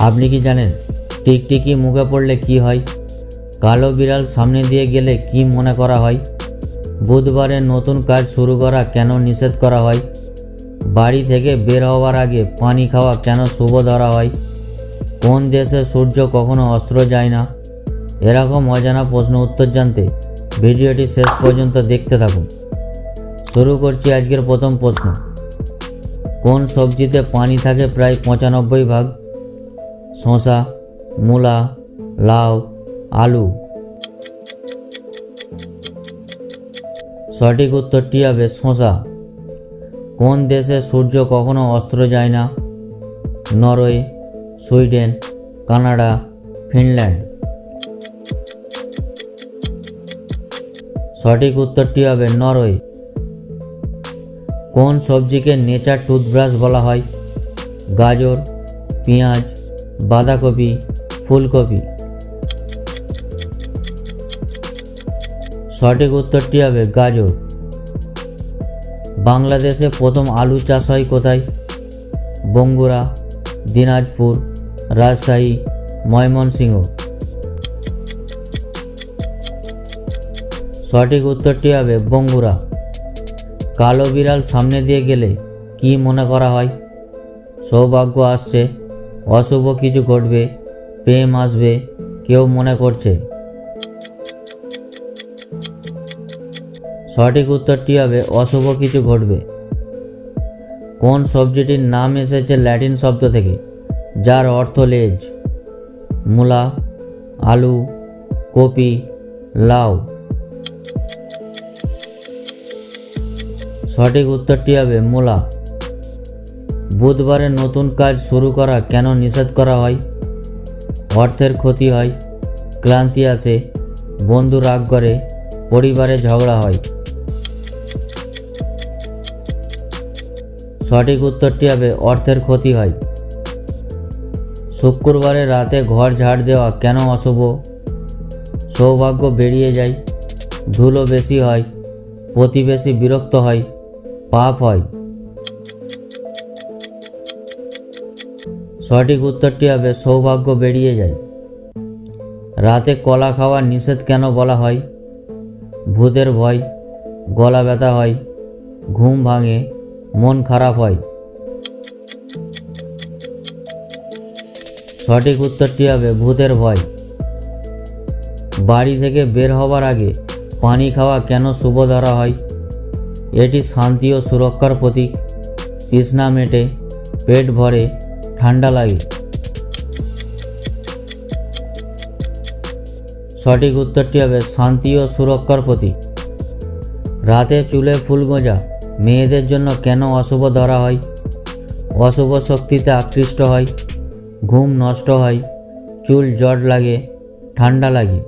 আপনি কি জানেন টিকটিকি মুখে পড়লে কি হয়? কালো বিড়াল সামনে দিয়ে গেলে কি মনে করা হয়? বুধবারে নতুন কাজ শুরু করা কেন নিষেধ করা হয়? বাড়ি থেকে বের হওয়ার আগে পানি খাওয়া কেন শুভ ধরা হয়? কোন দেশে সূর্য কখনো অস্ত্র যায় না? এরকম অজানা প্রশ্ন উত্তর জানতে ভিডিওটি শেষ পর্যন্ত দেখতে থাকুন। শুরু করছি আজকের প্রথম প্রশ্ন। কোন সবজিতে পানি থাকে প্রায় পঁচানব্বই ভাগ? শসা, মূলা, লাউ, আলু। সঠিক উত্তরটি হবে শসা। কোন দেশে সূর্য কখনো অস্ত্র যায় না? Norway, Sweden, Canada, Finland. সঠিক উত্তরটি হবে নরওয়ে। কোন সবজিকে নেচার টুথব্রাশ বলা হয়? গাজর, পেঁয়াজ বাঁধাকপি, ফুলকপি। সঠিক উত্তরটি হবে গাজর। বাংলাদেশে প্রথম আলু চাষ হয় কোথায়? বঙ্গুরা দিনাজপুর, রাজশাহী, ময়মনসিংহ। সঠিক উত্তরটি হবে বঙ্গুরা কালো বিড়াল সামনে দিয়ে গেলে কি মনে করা হয়? সৌভাগ্য আসছে। অশুভ কিছু ঘটবে, প্রেম আসবে, কেউ মনে করছে। সঠিক উত্তরটি হবে, অশুভ কিছু ঘটবে। কোন সবজিটির নাম এসেছে ল্যাটিন শব্দ থেকে? যার অর্থ লেজ, মূলা, আলু, কপি, লাউ। সঠিক উত্তরটি হবে মূলা। বুধবারে নতুন কাজ শুরু করা কেন নিষেধ করা হয়? অর্থের ক্ষতি হয়, ক্লান্তি আসে, বন্ধু রাগ করে, পরিবারে ঝগড়া হয়। সঠিক উত্তরটি হবে অর্থের ক্ষতি হয়। শুক্রবারে রাতে ঘর ঝাড় দেওয়া কেন অশুভ? সৌভাগ্য বেরিয়ে যায়, ধুলো বেশি হয়, প্রতিবেশী বিরক্ত হয়, পাপ হয়। সঠিক উত্তরটি হবে সৌভাগ্য বেরিয়ে যায়। রাতে কলা খাওয়া নিষেধ কেন বলা হয়? ভূতের ভয়, গলা ব্যথা হয়, ঘুম ভাঙে, মন খারাপ হয়। সঠিক উত্তরটি হবে ভূতের ভয়। বাড়ি থেকে বের হবার আগে পানি খাওয়া কেন শুভ ধরা হয়? এটি শান্তি ও সুরক্ষার প্রতীক। তৃষ্ণা মেটে, পেট ভরে ঠান্ডা লাগে। সঠিক উত্তরটি হবে শান্তি ও সুরক্ষার প্রতীক। রাতে চুলে ফুল গোঁজা, মেয়েদের জন্য কেন অশুভ ধরা হয়? অশুভ শক্তিতে আকৃষ্ট হয়, ঘুম নষ্ট হয়, চুল জট লাগে, ঠান্ডা লাগে।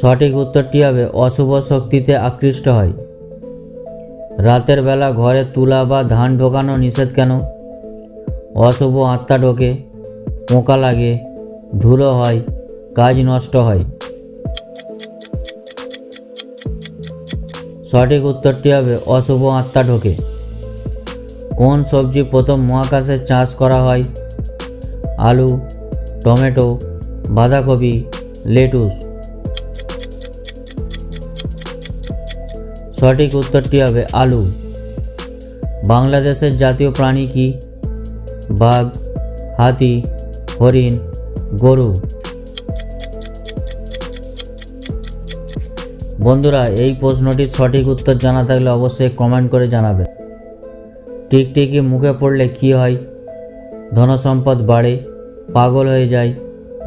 সঠিক উত্তরটি হবে অশুভ শক্তিতে আকৃষ্ট হয়। রাতের বেলা ঘরে তুলা বা ধান ঢোকানো নিষেধ কেন? অশুভ আত্মা ঢোকে, পোকা লাগে, ধুলো হয়, কাজ নষ্ট হয়। সঠিক উত্তরটি হবে অশুভ আত্মা ঢোকে। কোন সবজি প্রথম মহাকাশে চাষ করা হয়? আলু, টমেটো, বাঁধাকপি, লেটুস। সঠিক উত্তরটি হবে আলু। বাংলাদেশের জাতীয় প্রাণী কি? বাঘ, হাতি, হরিণ, গরু। বন্ধুরা, এই প্রশ্নটির সঠিক উত্তর জানা থাকলে অবশ্যই কমেন্ট করে জানাবেন। টিকটিকি মুখে পড়লে কি হয়? ধনসম্পদ বাড়ে, পাগল হয়ে যায়,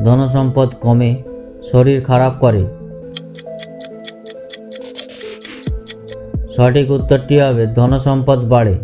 ধনসম্পদ কমে, শরীর খারাপ করে। সঠিক উত্তরটি হবে ধনসম্পদ বাড়ে।